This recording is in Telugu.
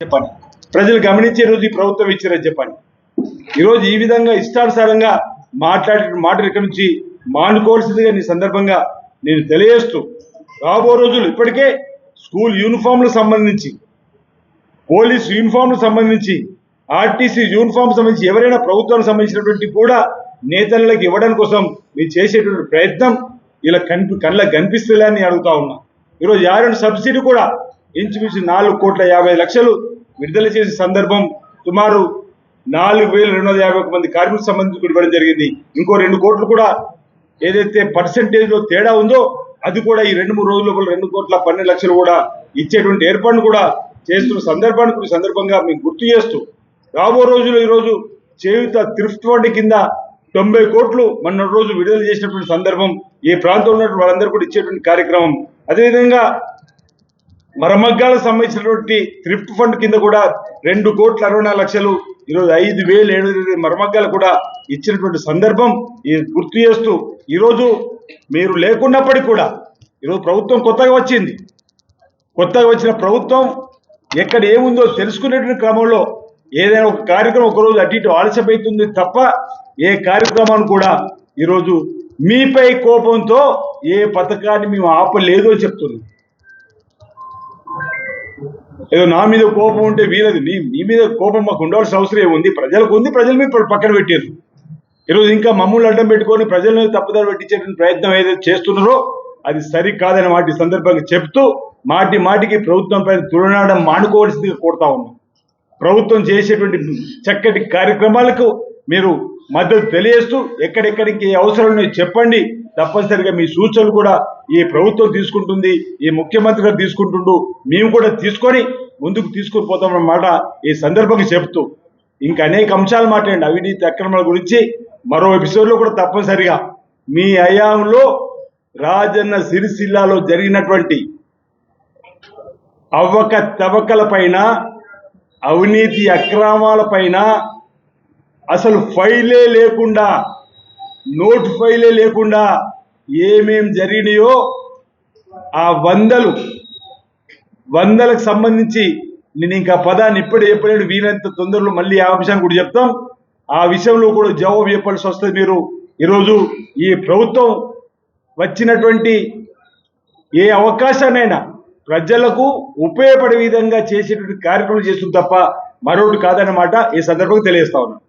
చెప్పండి. ప్రజలు గమనించే రోజు ఈ ప్రభుత్వం ఇచ్చారని చెప్పండి. ఈరోజు ఈ విధంగా ఇష్టానుసారంగా మాట్లాడే మాటలు ఇక్కడి నుంచి మానుకోవాల్సిందిగా నీ సందర్భంగా నేను తెలియజేస్తూ రాబో రోజులు ఇప్పటికే స్కూల్ యూనిఫామ్లకు సంబంధించి పోలీస్ యూనిఫామ్లకు సంబంధించి ఆర్టీసీ యూనిఫామ్ సంబంధించి ఎవరైనా ప్రభుత్వానికి సంబంధించినటువంటి కూడా నేతలకు ఇవ్వడం కోసం మీరు చేసేటువంటి ప్రయత్నం ఇలా కనిపి కళ్ళకు కనిపిస్తుందని అని అడుగుతా ఉన్నా. ఈరోజు యారెంట్ సబ్సిడీ కూడా ఇంచుమించు నాలుగు కోట్ల యాభై లక్షలు విడుదల చేసే సందర్భం సుమారు నాలుగు వేల రెండు వందల యాభై ఒక మంది కార్మికులకు సంబంధించి ఇవ్వడం జరిగింది. ఇంకో రెండు కోట్లు కూడా ఏదైతే పర్సంటేజ్లో తేడా ఉందో అది కూడా ఈ రెండు మూడు రోజుల రెండు కోట్ల పన్నెండు లక్షలు కూడా ఇచ్చేటువంటి ఏర్పాటు కూడా చేస్తున్న సందర్భానికి సందర్భంగా మేము గుర్తు చేస్తూ రాబో రోజులు ఈరోజు చేయుత థ్రిఫ్ట్ ఫండ్ కింద తొంభై కోట్లు మొన్న రోజు విడుదల చేసినటువంటి సందర్భం ఈ ప్రాంతంలో ఉన్నటువంటి వాళ్ళందరూ కూడా ఇచ్చేటువంటి కార్యక్రమం. అదేవిధంగా మరమగ్గాలకు సంబంధించినటువంటి థ్రిఫ్ట్ ఫండ్ కింద కూడా రెండు కోట్ల అరవై నాలుగు లక్షలు ఈరోజు ఐదు వేలు ఏడు మరమగ్గాలు కూడా ఇచ్చినటువంటి సందర్భం ఈ గుర్తు చేస్తూ ఈరోజు మీరు లేకున్నప్పటికీ కూడా ఈరోజు ప్రభుత్వం కొత్తగా వచ్చింది. కొత్తగా వచ్చిన ప్రభుత్వం ఎక్కడ ఏముందో తెలుసుకునేటువంటి క్రమంలో ఏదైనా ఒక కార్యక్రమం ఒకరోజు అటు ఇటు ఆలస్యమవుతుంది తప్ప ఏ కార్యక్రమాన్ని కూడా ఈరోజు మీపై కోపంతో ఏ పథకాన్ని మేము ఆపలేదు అని చెప్తున్నాం. ఏదో నా మీద కోపం ఉంటే వీలది నీ నీ మీద కోపం మాకు ఉండవలసిన అవసరం ఏముంది? ప్రజలకు ఉంది ప్రజల మీద పక్కన పెట్టారు. ఈరోజు ఇంకా మమ్మల్ని అడ్డం పెట్టుకొని ప్రజలను తప్పుదారి పెట్టించేటువంటి ప్రయత్నం ఏదైతే చేస్తున్నారో అది సరికాదని కాదని సందర్భంగా చెప్తూ మాటి మాటికి ప్రభుత్వం పైన మానుకోవాల్సిందిగా కోరుతా ఉన్నాం. ప్రభుత్వం చేసేటువంటి చక్కటి కార్యక్రమాలకు మీరు మద్దతు తెలియస్తూ ఎక్కడెక్కడికి ఏ అవసరాలు ఉన్నాయో చెప్పండి. తప్పనిసరిగా మీ సూచనలు కూడా ఈ ప్రభుత్వం తీసుకుంటుంది ఈ ముఖ్యమంత్రి గారు తీసుకుంటుండు మేము కూడా తీసుకొని ముందుకు తీసుకుని పోతామన్నమాట ఈ సందర్భంగా చెప్తూ. ఇంకా అనేక అంశాలు మాట్లాడండి. అవినీతి అక్రమాల గురించి మరో ఎపిసోడ్లో కూడా తప్పనిసరిగా మీ హయాంలో రాజన్న సిరిసిల్లాలో జరిగినటువంటి అవ్వక తవ్వకల పైన అవినీతి అక్రమాల పైన అసలు ఫైలే లేకుండా నోట్ ఫైలే లేకుండా ఏమేం జరిగినాయో ఆ వందలు వందలకు సంబంధించి నేను ఇంకా పదాన్ని ఇప్పుడే చెప్పలేడు వీలంత తొందరలో మళ్ళీ ఆ విషయాన్ని కూడా చెప్తాం. ఆ విషయంలో కూడా జవాబు చెప్పాల్సి వస్తుంది మీరు. ఈరోజు ఈ ప్రభుత్వం వచ్చినటువంటి ఏ అవకాశానైనా ప్రజలకు ఉపయోగపడే విధంగా చేసేటువంటి కార్యక్రమం చేస్తుంది తప్ప మరొకటి కాదన్నమాట. ఈ సందర్భంగా తెలియజేస్తా ఉన్నాను.